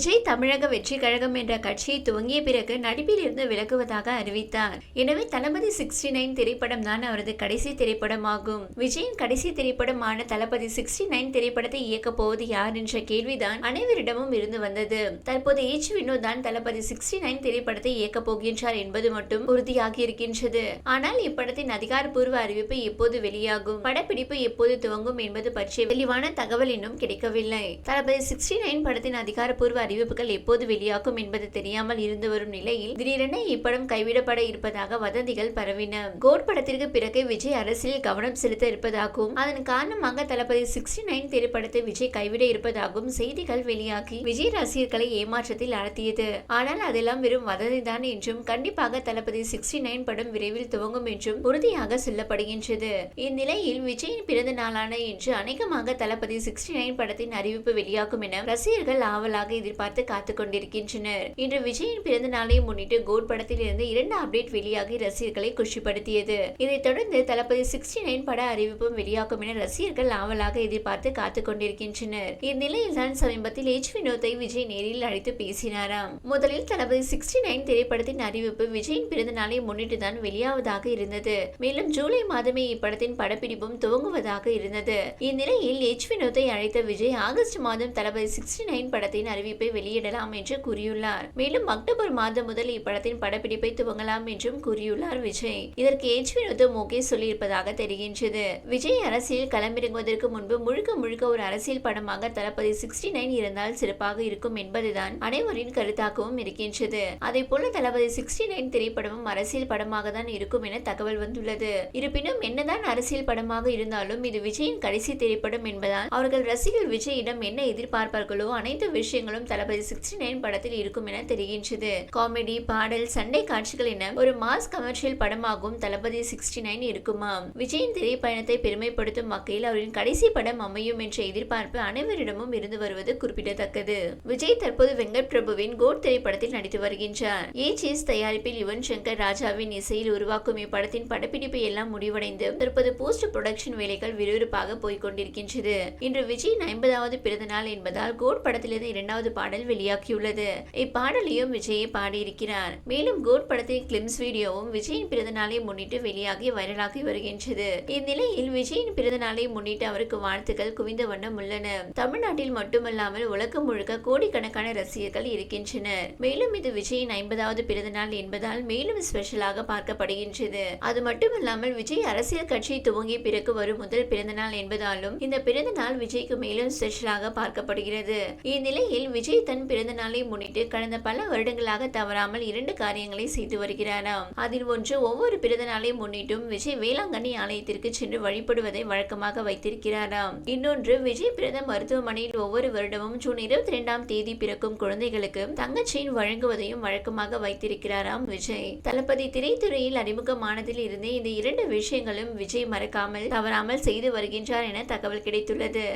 விஜய் தமிழக வெற்றி கழகம் என்ற கட்சியை துவங்கிய பிறகு நடிப்பில் இருந்து விலகுவதாக அறிவித்தார். எனவே தளபதி சிக்ஸ்டி நைன் திரைப்படம் தான் அவரது கடைசி திரைப்படமாகும். விஜயின் கடைசி திரைப்படமான தளபதி சிக்ஸ்டி நைன் திரைப்படத்தை இயக்கப் போவது யார் என்ற கேள்விதான் அனைவரிடமும் இருந்து வந்தது. தற்போது ஏச் வினோத் தான் தளபதி சிக்ஸ்டி நைன் திரைப்படத்தை இயக்கப் போகின்றார் என்பது மட்டும் உறுதியாகி இருக்கின்றது ஆனால் இப்படத்தின் அதிகாரப்பூர்வ அறிவிப்பு எப்போது வெளியாகும்? படப்பிடிப்பு எப்போது துவங்கும் என்பது பற்றிய தெளிவான தகவல் இன்னும் கிடைக்கவில்லை. தளபதி சிக்ஸ்டி நைன் படத்தின் அதிகாரப்பூர்வ அறிவிப்புகள் எப்போது வெளியாகும் என்பது தெரியாமல் இருந்து வரும் நிலையில் திடீரென இப்படம் கைவிடப்பட இருப்பதாக வதந்திகள் பரவின. கோட் படத்திற்கு பிறகு விஜய் அரசியல் கவனம் செலுத்த இருப்பதாகவும் அதன் காரணமாக தளபதி சிக்ஸ்டி நைன் திரைப்படத்தை விஜய் கைவிட இருப்பதாகவும் செய்திகள் வெளியாகி விஜய் ரசிகர்களை ஏமாற்றத்தில் ஆழ்த்தியது ஆனால் அதெல்லாம் வெறும் வதந்திதான் என்றும் கண்டிப்பாக தளபதி சிக்ஸ்டி நைன் படம் விரைவில் துவங்கும் என்றும் உறுதியாக சொல்லப்படுகின்றது. இந்நிலையில் விஜயின் பிறந்த நாளான இன்று அநேகமாக தளபதி சிக்ஸ்டி நைன் படத்தின் அறிவிப்பு வெளியாகும் என ரசிகர்கள் ஆவலாக எதிர்பார்த்து காத்துக் கொண்டிருக்கின்றனர். இன்று விஜயின் பிறந்த நாளை முன்னிட்டு கோட் படத்தில் இருந்து இரண்டு அப்டேட் வெளியாகி ரசிகர்களை குஷிப்படுத்தியது. இதைத் தொடர்ந்து தளபதி சிக்ஸ்டி நைன் பட அறிவிப்பும் வெளியாகும் என ரசிகர்கள் ஆவலாக எதிர்பார்த்து காத்து கொண்டிருக்கின்றனர். இந்நிலையில் தான் சமீபத்தில் எச் வினோத்தை விஜய் நேரில் அழைத்து பேசினாராம். முதலில் தளபதி சிக்ஸ்டி நைன் திரைப்படத்தின் அறிவிப்பு விஜயின் பிறந்த நாளை முன்னிட்டு தான் வெளியாவதாக இருந்தது. மேலும் ஜூலை மாதமே இப்படத்தின் படப்பிடிப்பும் துவங்குவதாக இருந்தது. இந்நிலையில் எச் வினோத்தை அழைத்த விஜய் ஆகஸ்ட் மாதம் தளபதி சிக்ஸ்டி நைன் படத்தின் அறிவிப்பை வெளியிடலாம் என்று கூறியுள்ளார். மேலும் அக்டோபர் மாதம் முதல் இப்படத்தின் படப்பிடிப்பை துவங்கலாம் என்றும் கூறியுள்ளார் விஜய். இதற்கு எச். வினோத்தும் ஓகே சொல்லியிருப்பதாக தெரிகின்றது. விஜய் அரசியல் களமிறங்குவதற்கு முன்பு முழுக்க முழுக்க ஒரு அரசியல் படமாக தளபதி சிக்ஸ்டி நைன் இருந்தால் சிறப்பாக இருக்கும் என்பதுதான் அனைவரின் கருத்தாகவும் இருக்கின்றது. அதே போல தளபதி சிக்ஸ்டி நைன் திரைப்படமும் அரசியல் படமாக தான் இருக்கும் என தகவல் வந்துள்ளது. இருப்பினும் என்னதான் அரசியல் படமாக இருந்தாலும் இது விஜயின் கடைசி திரைப்படம் என்பதால் அவர்கள் ரசிகர் விஜயிடம் என்ன எதிர்பார்ப்பார்களோ அனைத்து விஷயங்களும் தளபதி சிக்ஸ்டி நைன் படத்தில் இருக்கும் என தெரிகின்றது. காமெடி பாடல் சண்டை காட்சிகள் என ஒரு மாஸ் கமர்ஷியல் படமாகவும் தளபதி சிக்ஸ்டி நைன் இருக்குமா? விஜயின் திரைப்பயணத்தை பெருமைப்படுத்தும் வகையில் அவரின் கடைசி படம் அமையும் என்ற எதிர்பார்ப்பு அனைவரிடமும் இருந்து வருவது குறிப்பிடத்தக்கது. விஜய் தற்போது வெங்கட் பிரபுவின் கோட் திரைப்படத்தில் நடித்து வருகின்றார். ஏஜிஎஸ் தயாரிப்பில் யுவன் சங்கர் ராஜாவின் இசையில் உருவாக்கும் இப்படத்தின் படப்பிடிப்பு எல்லாம் முடிவடைந்து தற்போது போஸ்ட் புரொடக்ஷன் வேலைகள் விறுவிறுப்பாக போய்க் கொண்டிருக்கின்றது. இன்று விஜயின் ஐம்பதாவது பிறந்த நாள் என்பதால் கோட் படத்திலிருந்து இரண்டாவது பாடல் வெளியாகியுள்ளது. இப்பாடலையும் விஜயை பாடியிருக்கிறார். மேலும் கோட் படத்தின் கிளிம்ஸ் வீடியோவும் விஜயின் பிறந்த நாளை முன்னிட்டு வெளியாகி வைரலாகி வருகின்றது. இந்நிலையில் விஜயின் பிறந்த நாளை முன்னிட்டு அவருக்கு வாழ்த்துக்கள் குவிந்த வண்ணம் உள்ளன. தமிழ்நாட்டில் மட்டுமல்லாமல் உலகம் முழுக்க கோடிக்கணக்கான ரசிகர்கள் இருக்கின்றனர். மேலும் இது விஜயின் ஐம்பதாவது பிறந்த நாள் என்பதால் மேலும் ஸ்பெஷலாக பார்க்கப்படுகின்றது. அது மட்டுமல்லாமல் விஜய் அரசியல் கட்சி துவங்கிய பிறகு வரும் முதல் பிறந்த நாள் என்பதாலும் இந்த பிறந்த நாள் விஜய்க்கு மேலும் ஸ்பெஷலாக பார்க்கப்படுகிறது. இந்நிலையில் விஜய் விஜய் தன் பிறந்த நாளை முன்னிட்டு கடந்த பல வருடங்களாக தவறாமல் இரண்டு காரியங்களை செய்து வருகிறாராம். அதில் ஒன்று ஒவ்வொரு பிறந்த நாளை முன்னிட்டும் விஜய் வேளாங்கண்ணி ஆலயத்திற்கு சென்று வழிபடுவதை வழக்கமாக வைத்திருக்கிறாராம். இன்னொன்று விஜய் பிறந்த மருத்துவமனையில் ஒவ்வொரு வருடமும் ஜூன் இருபத்தி இரண்டாம் தேதி பிறக்கும் குழந்தைகளுக்கு தங்கச்செயின் வழங்குவதையும் வழக்கமாக வைத்திருக்கிறாராம் விஜய். தளபதி திரைத்துறையில் அறிமுகமானதில் இருந்தே இந்த இரண்டு விஷயங்களும் விஜய் மறக்காமல் தவறாமல் செய்து வருகின்றார் என தகவல் கிடைத்துள்ளது.